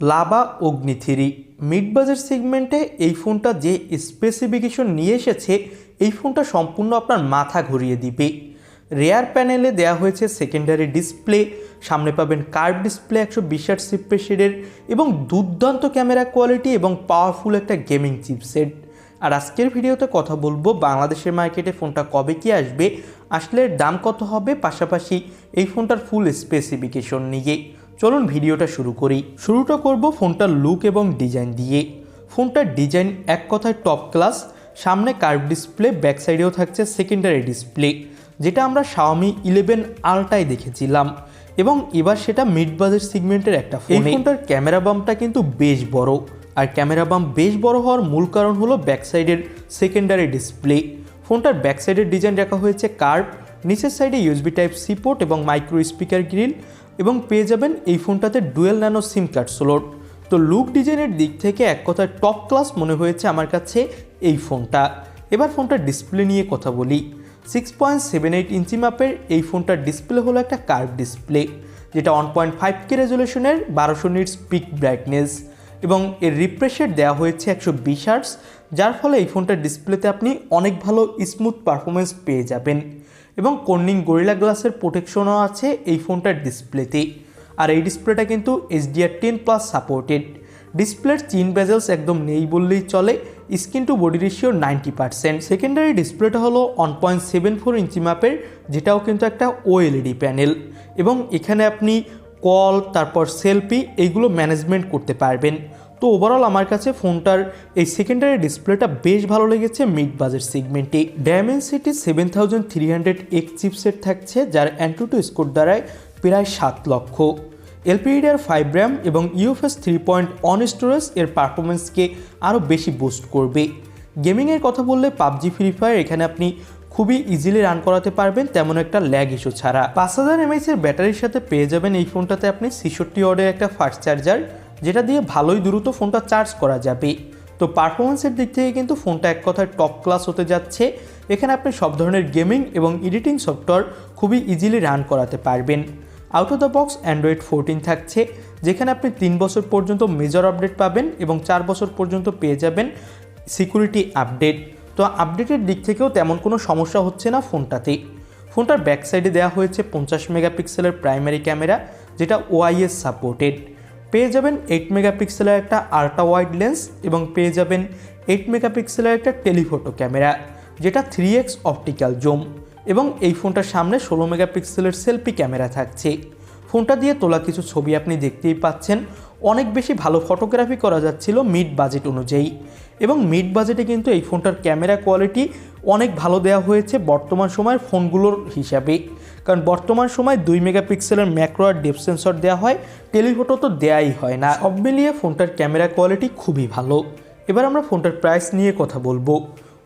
Lava অগ্নি three. Mid budget সেগমেন্টে এই ফোনটা যে স্পেসিফিকেশন নিয়ে এসেছে, এই ফোনটা সম্পূর্ণ আপনার মাথা ঘুরিয়ে দিবে। রেয়ার প্যানেলে দেওয়া হয়েছে সেকেন্ডারি ডিসপ্লে সামনে পাবেন কার্ভ ডিসপ্লে একশো বিশ আট সিপ্রেশিডের এবং দুর্দান্ত ক্যামেরা কোয়ালিটি এবং পাওয়ারফুল একটা গেমিং চিপসেট আর আজকের ভিডিওতে কথা বলব বাংলাদেশের মার্কেটে ফোনটা কবে কি আসবে, আসলে দাম কত হবে পাশাপাশি এই ফোনটার ফুল স্পেসিফিকেশন নিয়ে। চলুন ভিডিওটা শুরু করি। শুরুটা করব ফোনটার লুক এবং ডিজাইন দিয়ে। ফোনটার ডিজাইন এক কথায় টপ ক্লাস সামনে কার্ভ ডিসপ্লে ব্যাক সাইডেও থাকছে সেকেন্ডারি ডিসপ্লে যেটা আমরা শাওমি ইলেভেন আলটায় দেখেছিলাম। এবং এবার সেটা মিড বাজেট সিগমেন্টের একটা ফোন এই ফোনটার ক্যামেরা বাম্পটা কিন্তু বেশ বড়। আর ক্যামেরা বাম্প বেশ বড় হওয়ার মূল কারণ হলো ব্যাক সাইডের সেকেন্ডারি ডিসপ্লে ফোনটার ব্যাক সাইডের ডিজাইন রাখা হয়েছে কার্ভ নিচের সাইডে ইউএসবি টাইপ সি পোর্ট এবং মাইক্রো স্পিকার গ্রিল এবং পেয়ে যাবেন এই ফোনটাতে dual nano SIM card slot. তো লুক ডিজাইনের দিক থেকে এক কথায় টপ ক্লাস মনে হয়েছে আমার কাছে এই ফোনটা। এবার ফোনটার ডিসপ্লে নিয়ে কথা বলি। Six point seven eight inch মাপের এই ফোনটার ডিসপ্লে হলো একটা কার্ভ ডিসপ্লে, যেটা ওয়ান পয়েন্ট ফাইভ কে রেজলিউশনের বারোশো নিটস পিক ব্রাইটনেস এবং এর রিফ্রেশের দেওয়া হয়েছে একশো বিশ আর্টস যার ফলে এই ফোনটার ডিসপ্লেতে আপনি অনেক ভালো স্মুথ পারফরমেন্স পেয়ে যাবেন। এবং কর্নিং গরিলা গ্লাসের প্রোটেকশনও আছে এই ফোনটার ডিসপ্লেতে আর এই ডিসপ্লেটা কিন্তু এইচডিআর টেন প্লাস সাপোর্টেড ডিসপ্লের চিন বেজেলস একদম নেই বললেই চলে screen to body ratio ninety percent secondary ডিসপ্লেটা হলো one point seven four inch মাপের যেটাও কিন্তু একটা ওএলইডি প্যানেল এবং এখানে আপনি কল, তারপর সেলফি, এইগুলো ম্যানেজমেন্ট করতে পারবেন। তো ওভারঅল আমার কাছে ফোনটার এই সেকেন্ডারি ডিসপ্লেটা বেশ ভালো লেগেছে মিড বাজেট সেগমেন্টে Dimensity seven thousand three hundred X chipset থাকছে, যার অ্যান্টুটু স্কোর দ্বারায় প্রায় সাত লক্ষ। এলপিডিআর ফাইভ র্যাম এবং UFS three point one storage এর পারফরমেন্সকে আরও বেশি বুস্ট করবে। গেমিংয়ের কথা বললে পাবজি ফ্রি ফায়ার এখানে আপনি খুবই ইজিলি রান করাতে পারবেন তেমন একটা ল্যাগ ইস্যু ছাড়া। পাঁচ হাজার এমএইচ এর ব্যাটারির সাথে পেয়ে যাবেন এই ফোনটাতে আপনি ছিষট্টি ওয়ার্ডের একটা ফাস্ট চার্জার যেটা দিয়ে ভালোই দ্রুত ফোনটা চার্জ করা যাবে। তো পারফরমেন্সের দিক থেকে কিন্তু ফোনটা এক কথায় টপ ক্লাস হতে যাচ্ছে। এখানে আপনি সব ধরনের গেমিং এবং এডিটিং সফটওয়্যার খুবই ইজিলি রান করাতে পারবেন। Out of the box Android fourteen থাকছে, যেখানে আপনি তিন বছর পর্যন্ত মেজর আপডেট পাবেন এবং চার বছর পর্যন্ত পেয়ে যাবেন সিকিউরিটি আপডেট তো আপডেটের দিক থেকেও তেমন কোনো সমস্যা হচ্ছে না ফোনটাতে ফোনটার ব্যাক সাইডে দেওয়া হয়েছে পঞ্চাশ মেগাপিক্সেলের প্রাইমারি ক্যামেরা যেটা ওআইএস সাপোর্টেড পেয়ে যাবেন এইট মেগাপিক্সেলের একটা আল্ট্রা ওয়াইড লেন্স এবং পেয়ে যাবেন এইট মেগাপিক্সেলের একটা টেলিফোটো ক্যামেরা যেটা থ্রি এক্স অপটিক্যাল জোম এবং এই ফোনটার সামনে ষোলো মেগাপিক্সেলের সেলফি ক্যামেরা থাকছে। ফোনটা দিয়ে তোলা কিছু ছবি আপনি দেখতেই পাচ্ছেন। অনেক বেশি ভালো ফটোগ্রাফি করা যাচ্ছিল মিড বাজেট অনুযায়ী। এবং মিড বাজেটে কিন্তু এই ফোনটার ক্যামেরা কোয়ালিটি অনেক ভালো দেওয়া হয়েছে বর্তমান সময়ের ফোনগুলোর হিসাবে। কারণ বর্তমান সময় দুই মেগাপিক্সেলের ম্যাক্রো আর ডেপ সেন্সর দেওয়া হয়, টেলিফোটো তো দেয়াই হয় না। সব মিলিয়ে ফোনটার ক্যামেরা কোয়ালিটি খুবই ভালো। এবার আমরা ফোনটার প্রাইস নিয়ে কথা বলব।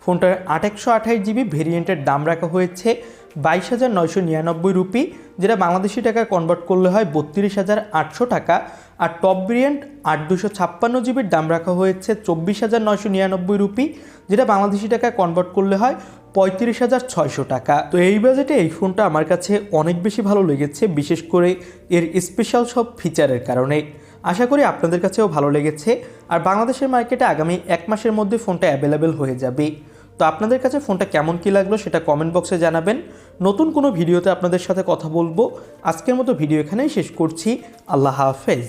ফোনটার আট একশো আঠাশ জিবি ভেরিয়েন্টের দাম রাখা হয়েছে বাইশ হাজার নয়শো নিরানব্বই রুপি, যেটা বাংলাদেশি টাকা কনভার্ট করলে হয় বত্রিশ হাজার আটশো টাকা। আর টপ ভেরিয়েন্ট আট দুশো ছাপ্পান্ন জিবির দাম রাখা হয়েছে চব্বিশ হাজার নয়শো নিরানব্বই রুপি, যেটা বাংলাদেশি টাকায় কনভার্ট করলে হয় পঁয়ত্রিশ হাজার ছয়শো টাকা। তো এই বাজেটে এই ফোনটা আমার কাছে অনেক বেশি ভালো লেগেছে, বিশেষ করে এর স্পেশাল সব ফিচারের কারণে। আশা করি আপনাদের কাছেও ভালো লেগেছে, আর বাংলাদেশের মার্কেটে আগামী এক মাসের মধ্যে ফোনটা অ্যাভেলেবেল হয়ে যাবে। তো আপনাদের কাছে ফোনটা কেমন কী লাগল সেটা কমেন্ট বক্সে জানাবেন। নতুন কোনো ভিডিওতে আপনাদের সাথে কথা বলব। আজকের মতো ভিডিও এখানেই শেষ করছি। আল্লাহ হাফেজ।